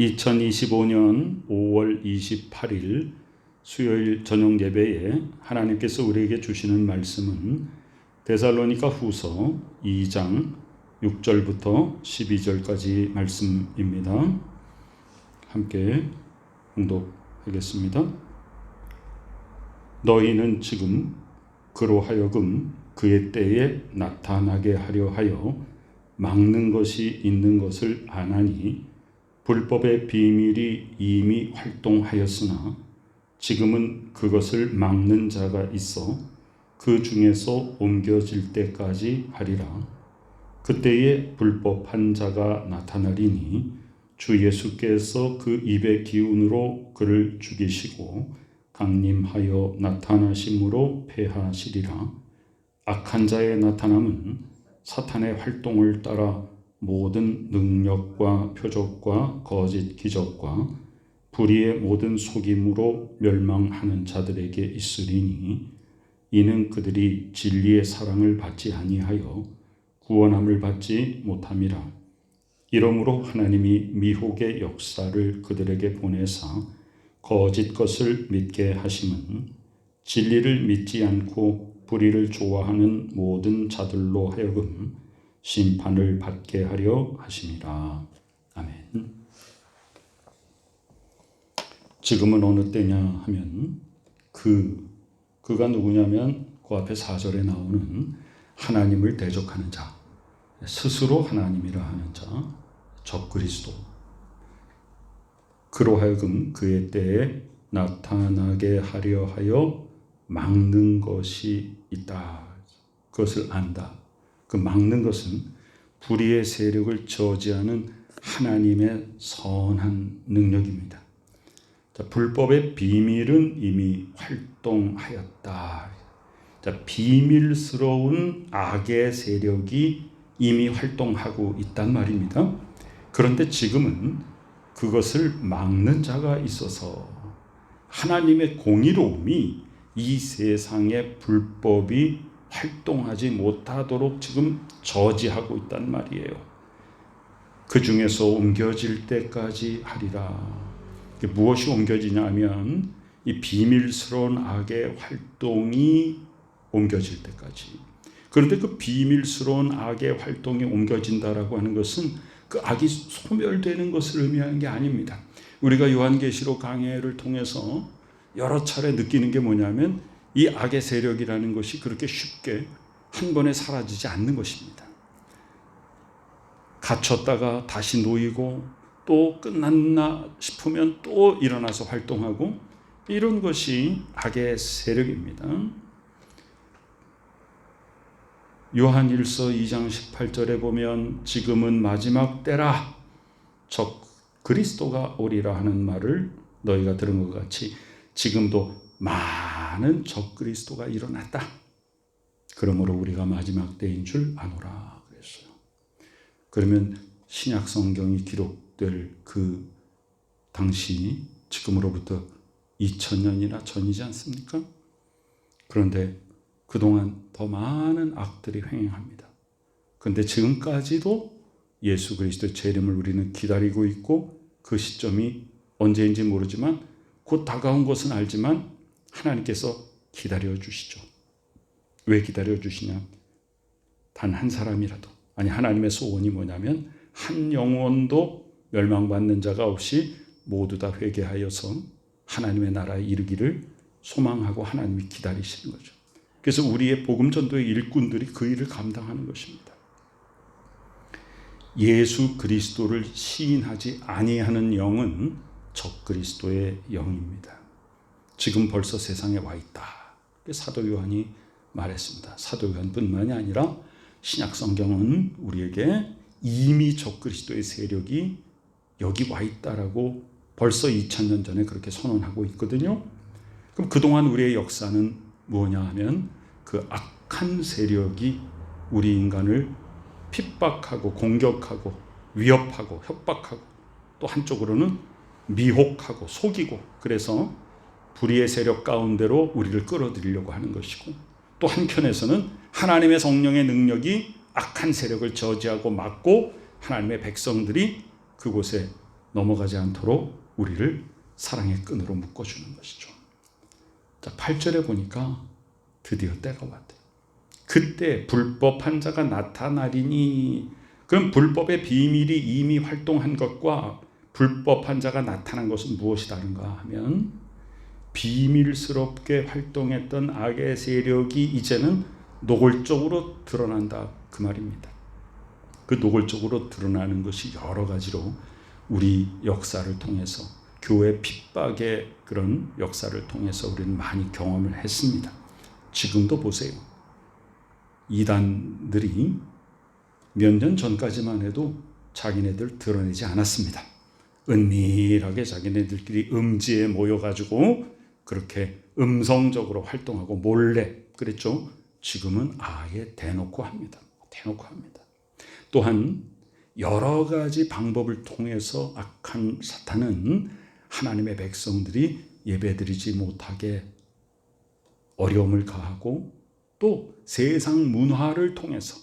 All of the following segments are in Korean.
2025년 5월 28일 수요일 저녁 예배에 하나님께서 우리에게 주시는 말씀은 데살로니가 후서 2장 6절부터 12절까지 말씀입니다. 함께 공독하겠습니다. 너희는 지금 그로 하여금 그의 때에 나타나게 하려 하여 막는 것이 있는 것을 아나니 불법의 비밀이 이미 활동하였으나 지금은 그것을 막는 자가 있어 그 중에서 옮겨질 때까지 하리라. 그때에 불법한 자가 나타나리니 주 예수께서 그 입의 기운으로 그를 죽이시고 강림하여 나타나심으로 패하시리라. 악한 자의 나타남은 사탄의 활동을 따라 모든 능력과 표적과 거짓 기적과 불의의 모든 속임으로 멸망하는 자들에게 있으리니 이는 그들이 진리의 사랑을 받지 아니하여 구원함을 받지 못함이라. 이러므로 하나님이 미혹의 역사를 그들에게 보내사 거짓 것을 믿게 하심은 진리를 믿지 않고 불의를 좋아하는 모든 자들로 하여금 심판을 받게 하려 하심이라. 아멘. 지금은 어느 때냐 하면 그 그가 누구냐면 그 앞에 4절에 나오는 하나님을 대적하는 자, 스스로 하나님이라 하는 자, 적그리스도. 그로 하여금 그의 때에 나타나게 하려 하여 막는 것이 있다. 그것을 안다. 그 막는 것은 불의의 세력을 저지하는 하나님의 선한 능력입니다. 자, 불법의 비밀은 이미 활동하였다. 자, 비밀스러운 악의 세력이 이미 활동하고 있단 말입니다. 그런데 지금은 그것을 막는 자가 있어서 하나님의 공의로움이 이 세상의 불법이 활동하지 못하도록 지금 저지하고 있단 말이에요. 그 중에서 옮겨질 때까지 하리라. 무엇이 옮겨지냐면 이 비밀스러운 악의 활동이 옮겨질 때까지. 그런데 그 비밀스러운 악의 활동이 옮겨진다라고 하는 것은 그 악이 소멸되는 것을 의미하는 게 아닙니다. 우리가 요한계시록 강해를 통해서 여러 차례 느끼는 게 뭐냐면 이 악의 세력이라는 것이 그렇게 쉽게 한 번에 사라지지 않는 것입니다. 갇혔다가 다시 놓이고 또 끝났나 싶으면 또 일어나서 활동하고 이런 것이 악의 세력입니다. 요한일서 2장 18절에 보면 지금은 마지막 때라 적 그리스도가 오리라 하는 말을 너희가 들은 것 같이 지금도 많은 적 그리스도가 일어났다. 그러므로 우리가 마지막 때인 줄 아노라 그랬어요. 그러면 신약 성경이 기록될 그 당시 지금으로부터 2000년이나 전이지 않습니까? 그런데 그동안 더 많은 악들이 횡행합니다. 그런데 지금까지도 예수 그리스도의 재림을 우리는 기다리고 있고 그 시점이 언제인지 모르지만 곧 다가온 것은 알지만 하나님께서 기다려 주시죠. 왜 기다려 주시냐? 단 한 사람이라도 아니 하나님의 소원이 뭐냐면 한 영혼도 멸망받는 자가 없이 모두 다 회개하여서 하나님의 나라에 이르기를 소망하고 하나님이 기다리시는 거죠. 그래서 우리의 복음 전도의 일꾼들이 그 일을 감당하는 것입니다. 예수 그리스도를 시인하지 아니하는 영은 적 그리스도의 영입니다. 지금 벌써 세상에 와 있다. 사도 요한이 말했습니다. 사도 요한뿐만이 아니라 신약 성경은 우리에게 이미 적그리스도의 세력이 여기 와 있다라고 벌써 2000년 전에 그렇게 선언하고 있거든요. 그럼 그동안 우리의 역사는 뭐냐 하면 그 악한 세력이 우리 인간을 핍박하고 공격하고 위협하고 협박하고 또 한쪽으로는 미혹하고 속이고 그래서 불의의 세력 가운데로 우리를 끌어들이려고 하는 것이고 또 한편에서는 하나님의 성령의 능력이 악한 세력을 저지하고 막고 하나님의 백성들이 그곳에 넘어가지 않도록 우리를 사랑의 끈으로 묶어주는 것이죠. 자, 8절에 보니까 드디어 때가 왔대요. 그때 불법한 자가 나타나리니 그럼 불법의 비밀이 이미 활동한 것과 불법한 자가 나타난 것은 무엇이 다른가 하면 비밀스럽게 활동했던 악의 세력이 이제는 노골적으로 드러난다 그 말입니다. 그 노골적으로 드러나는 것이 여러 가지로 우리 역사를 통해서 교회 핍박의 그런 역사를 통해서 우리는 많이 경험을 했습니다. 지금도 보세요. 이단들이 몇 년 전까지만 해도 자기네들 드러내지 않았습니다. 은밀하게 자기네들끼리 음지에 모여가지고 그렇게 음성적으로 활동하고 몰래 그랬죠. 지금은 아예 대놓고 합니다. 대놓고 합니다. 또한 여러 가지 방법을 통해서 악한 사탄은 하나님의 백성들이 예배드리지 못하게 어려움을 가하고 또 세상 문화를 통해서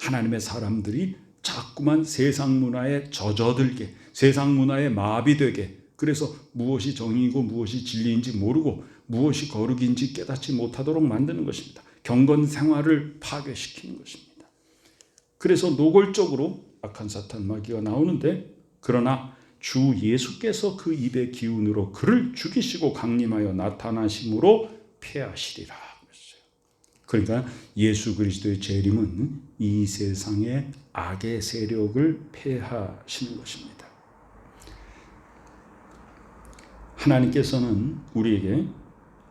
하나님의 사람들이 자꾸만 세상 문화에 젖어들게 세상 문화에 마비되게 그래서 무엇이 정의이고 무엇이 진리인지 모르고 무엇이 거룩인지 깨닫지 못하도록 만드는 것입니다. 경건 생활을 파괴시키는 것입니다. 그래서 노골적으로 악한 사탄 마귀가 나오는데 그러나 주 예수께서 그 입의 기운으로 그를 죽이시고 강림하여 나타나심으로 패하시리라 그랬어요. 그러니까 예수 그리스도의 재림은 이 세상의 악의 세력을 패하시는 것입니다. 하나님께서는 우리에게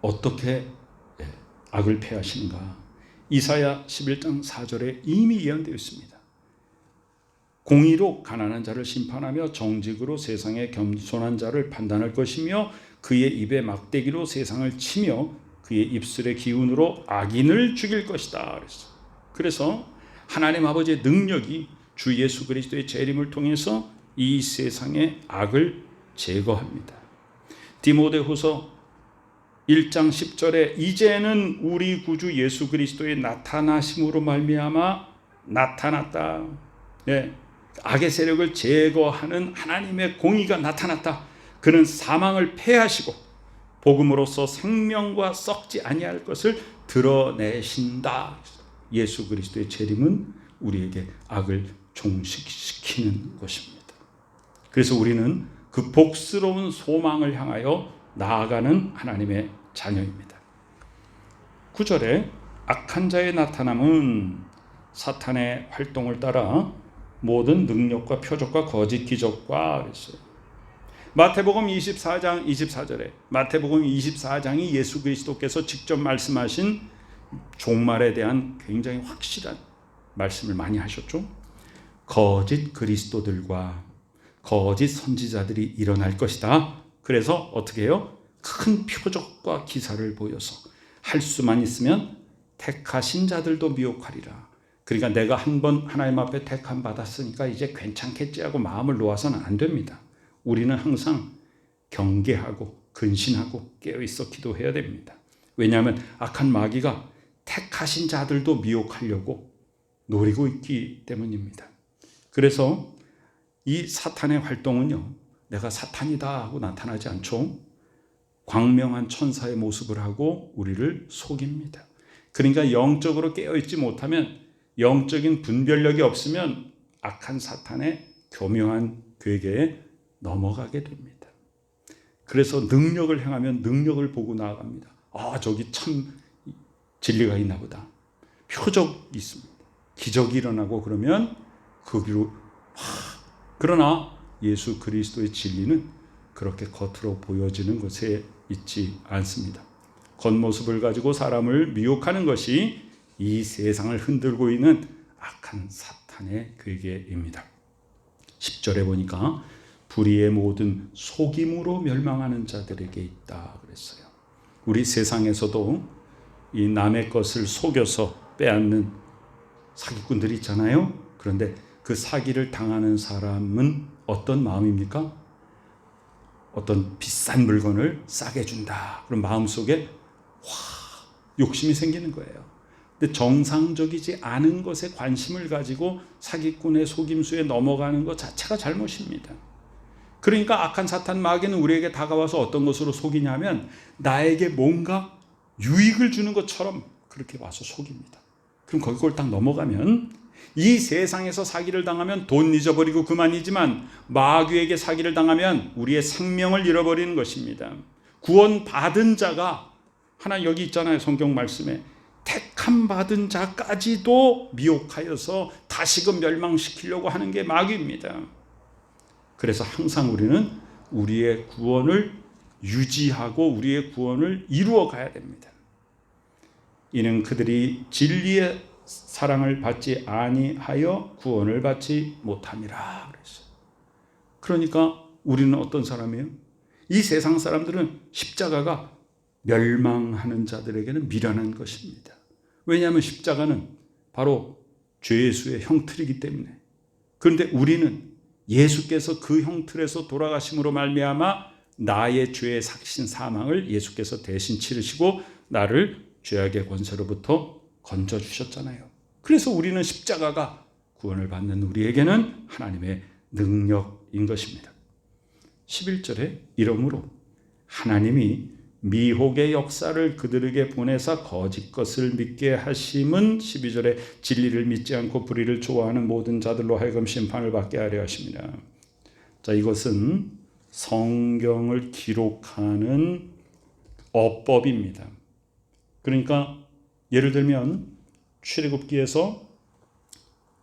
어떻게 악을 패하시는가? 이사야 11장 4절에 이미 예언되어 있습니다. 공의로 가난한 자를 심판하며 정직으로 세상의 겸손한 자를 판단할 것이며 그의 입에 막대기로 세상을 치며 그의 입술의 기운으로 악인을 죽일 것이다. 그래서 하나님 아버지의 능력이 주 예수 그리스도의 재림을 통해서 이 세상의 악을 제거합니다. 디모데후서 1장 10절에 이제는 우리 구주 예수 그리스도의 나타나심으로 말미암아 나타났다. 네. 악의 세력을 제거하는 하나님의 공의가 나타났다. 그는 사망을 패하시고 복음으로써 생명과 썩지 아니할 것을 드러내신다. 예수 그리스도의 재림은 우리에게 악을 종식시키는 것입니다. 그래서 우리는 그 복스러운 소망을 향하여 나아가는 하나님의 자녀입니다. 9절에 악한 자의 나타남은 사탄의 활동을 따라 모든 능력과 표적과 거짓 기적과 그랬어요. 마태복음 24장 24절에 마태복음 24장이 예수 그리스도께서 직접 말씀하신 종말에 대한 굉장히 확실한 말씀을 많이 하셨죠. 거짓 그리스도들과 거짓 선지자들이 일어날 것이다. 그래서 어떻게 해요? 큰 표적과 기사를 보여서 할 수만 있으면 택하신 자들도 미혹하리라. 그러니까 내가 한 번 하나님 앞에 택함 받았으니까 이제 괜찮겠지 하고 마음을 놓아서는 안 됩니다. 우리는 항상 경계하고 근신하고 깨어 있어 기도해야 됩니다. 왜냐하면 악한 마귀가 택하신 자들도 미혹하려고 노리고 있기 때문입니다. 그래서 이 사탄의 활동은요, 내가 사탄이다 하고 나타나지 않죠. 광명한 천사의 모습을 하고 우리를 속입니다. 그러니까 영적으로 깨어있지 못하면 영적인 분별력이 없으면 악한 사탄의 교묘한 괴계에 넘어가게 됩니다. 그래서 능력을 행하면 능력을 보고 나아갑니다. 아, 저기 참 진리가 있나 보다. 표적 있습니다. 기적이 일어나고 그러면 거기로 하, 그러나 예수 그리스도의 진리는 그렇게 겉으로 보여지는 것에 있지 않습니다. 겉모습을 가지고 사람을 미혹하는 것이 이 세상을 흔들고 있는 악한 사탄의 괴계입니다. 10절에 보니까 불의의 모든 속임으로 멸망하는 자들에게 있다 그랬어요. 우리 세상에서도 이 남의 것을 속여서 빼앗는 사기꾼들이 있잖아요. 그런데 그 사기를 당하는 사람은 어떤 마음입니까? 어떤 비싼 물건을 싸게 준다. 그럼 마음속에 와 욕심이 생기는 거예요. 근데 정상적이지 않은 것에 관심을 가지고 사기꾼의 속임수에 넘어가는 것 자체가 잘못입니다. 그러니까 악한 사탄 마귀는 우리에게 다가와서 어떤 것으로 속이냐면 나에게 뭔가 유익을 주는 것처럼 그렇게 와서 속입니다. 그럼 거기 딱 넘어가면 이 세상에서 사기를 당하면 돈 잊어버리고 그만이지만 마귀에게 사기를 당하면 우리의 생명을 잃어버리는 것입니다. 구원 받은 자가 하나 여기 있잖아요. 성경 말씀에 택함 받은 자까지도 미혹하여서 다시금 멸망시키려고 하는 게 마귀입니다. 그래서 항상 우리는 우리의 구원을 유지하고 우리의 구원을 이루어 가야 됩니다. 이는 그들이 진리의 사랑을 받지 아니하여 구원을 받지 못함이라 그랬어. 그러니까 우리는 어떤 사람이에요? 이 세상 사람들은 십자가가 멸망하는 자들에게는 미련한 것입니다. 왜냐하면 십자가는 바로 죄수의 형틀이기 때문에. 그런데 우리는 예수께서 그 형틀에서 돌아가심으로 말미암아 나의 죄의 삭신 사망을 예수께서 대신 치르시고 나를 죄악의 권세로부터 건져 주셨잖아요. 그래서 우리는 십자가가 구원을 받는 우리에게는 하나님의 능력인 것입니다. 11절에 이러므로 하나님이 미혹의 역사를 그들에게 보내사 거짓 것을 믿게 하심은 12절에 진리를 믿지 않고 불의를 좋아하는 모든 자들로 하여금 심판을 받게 하려 하십니다. 자, 이것은 성경을 기록하는 어법입니다. 그러니까 예를 들면 출애굽기에서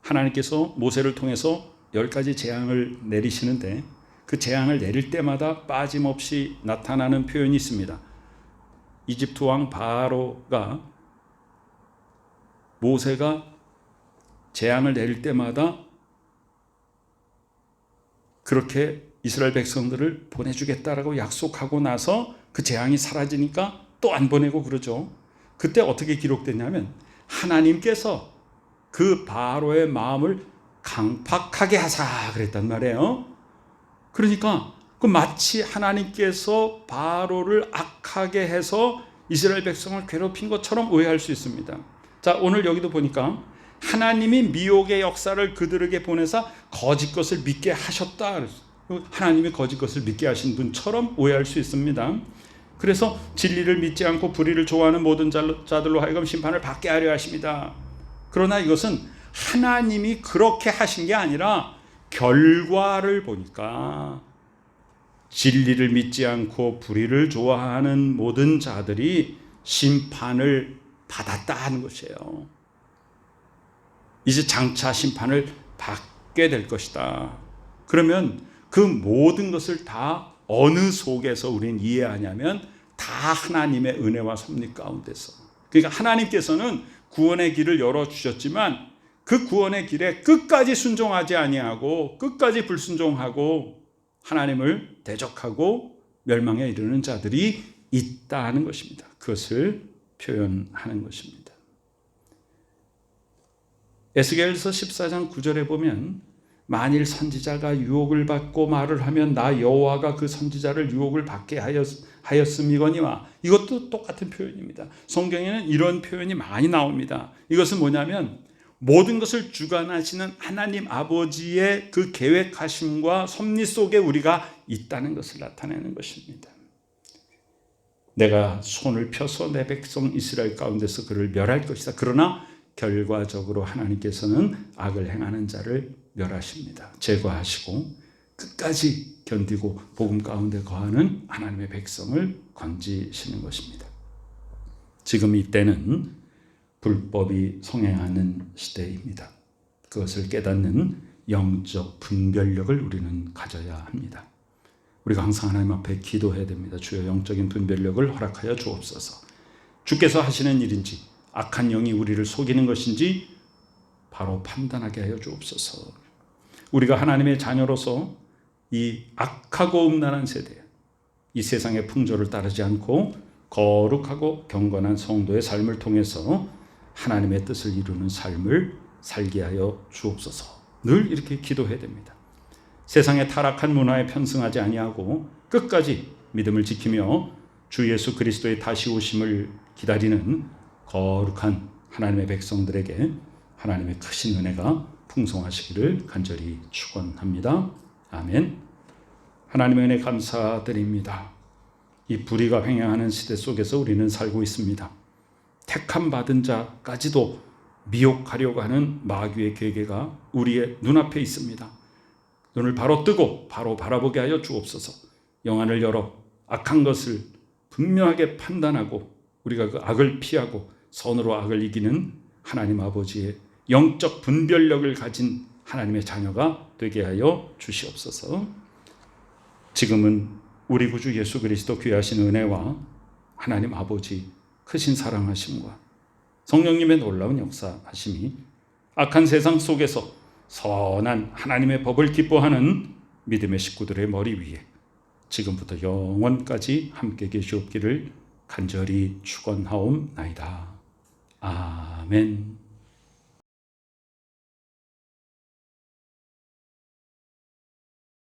하나님께서 모세를 통해서 열 가지 재앙을 내리시는데 그 재앙을 내릴 때마다 빠짐없이 나타나는 표현이 있습니다. 이집트 왕 바로가 모세가 재앙을 내릴 때마다 그렇게 이스라엘 백성들을 보내주겠다라고 약속하고 나서 그 재앙이 사라지니까 또 안 보내고 그러죠. 그때 어떻게 기록됐냐면 하나님께서 그 바로의 마음을 강팍하게 하사 그랬단 말이에요. 그러니까 그 마치 하나님께서 바로를 악하게 해서 이스라엘 백성을 괴롭힌 것처럼 오해할 수 있습니다. 자, 오늘 여기도 보니까 하나님이 미혹의 역사를 그들에게 보내사 거짓 것을 믿게 하셨다. 하나님이 거짓 것을 믿게 하신 분처럼 오해할 수 있습니다. 그래서 진리를 믿지 않고 불의를 좋아하는 모든 자들로 하여금 심판을 받게 하려 하십니다. 그러나 이것은 하나님이 그렇게 하신 게 아니라 결과를 보니까 진리를 믿지 않고 불의를 좋아하는 모든 자들이 심판을 받았다 하는 것이에요. 이제 장차 심판을 받게 될 것이다. 그러면 그 모든 것을 다 어느 속에서 우리는 이해하냐면 다 하나님의 은혜와 섭리 가운데서. 그러니까 하나님께서는 구원의 길을 열어 주셨지만 그 구원의 길에 끝까지 순종하지 아니하고 끝까지 불순종하고 하나님을 대적하고 멸망에 이르는 자들이 있다는 것입니다. 그것을 표현하는 것입니다. 에스겔서 14장 9절에 보면 만일 선지자가 유혹을 받고 말을 하면 나 여호와가 그 선지자를 유혹을 받게 하였, 하였음이거니와 이것도 똑같은 표현입니다. 성경에는 이런 표현이 많이 나옵니다. 이것은 뭐냐면 모든 것을 주관하시는 하나님 아버지의 그 계획하심과 섭리 속에 우리가 있다는 것을 나타내는 것입니다. 내가 손을 펴서 내 백성 이스라엘 가운데서 그를 멸할 것이다. 그러나 결과적으로 하나님께서는 악을 행하는 자를 멸하십니다. 제거하시고 끝까지 견디고 복음 가운데 거하는 하나님의 백성을 건지시는 것입니다. 지금 이 때는 불법이 성행하는 시대입니다. 그것을 깨닫는 영적 분별력을 우리는 가져야 합니다. 우리가 항상 하나님 앞에 기도해야 됩니다. 주여 영적인 분별력을 허락하여 주옵소서. 주께서 하시는 일인지 악한 영이 우리를 속이는 것인지 바로 판단하게 하여 주옵소서. 우리가 하나님의 자녀로서 이 악하고 음란한 세대, 이 세상의 풍조를 따르지 않고 거룩하고 경건한 성도의 삶을 통해서 하나님의 뜻을 이루는 삶을 살게 하여 주옵소서. 늘 이렇게 기도해야 됩니다. 세상의 타락한 문화에 편승하지 아니하고 끝까지 믿음을 지키며 주 예수 그리스도의 다시 오심을 기다리는 거룩한 하나님의 백성들에게 하나님의 크신 은혜가 풍성하시기를 간절히 축원합니다. 아멘. 하나님의 은혜 감사드립니다. 이 불의가 횡행하는 시대 속에서 우리는 살고 있습니다. 택함 받은 자까지도 미혹하려고 하는 마귀의 계계가 우리의 눈앞에 있습니다. 눈을 바로 뜨고 바로 바라보게 하여 주옵소서. 영안을 열어 악한 것을 분명하게 판단하고 우리가 그 악을 피하고 선으로 악을 이기는 하나님 아버지의 영적 분별력을 가진 하나님의 자녀가 되게 하여 주시옵소서. 지금은 우리 구주 예수 그리스도 귀하신 은혜와 하나님 아버지 크신 사랑하심과 성령님의 놀라운 역사하심이 악한 세상 속에서 선한 하나님의 법을 기뻐하는 믿음의 식구들의 머리 위에 지금부터 영원까지 함께 계시옵기를 간절히 축원하옵나이다. 아멘.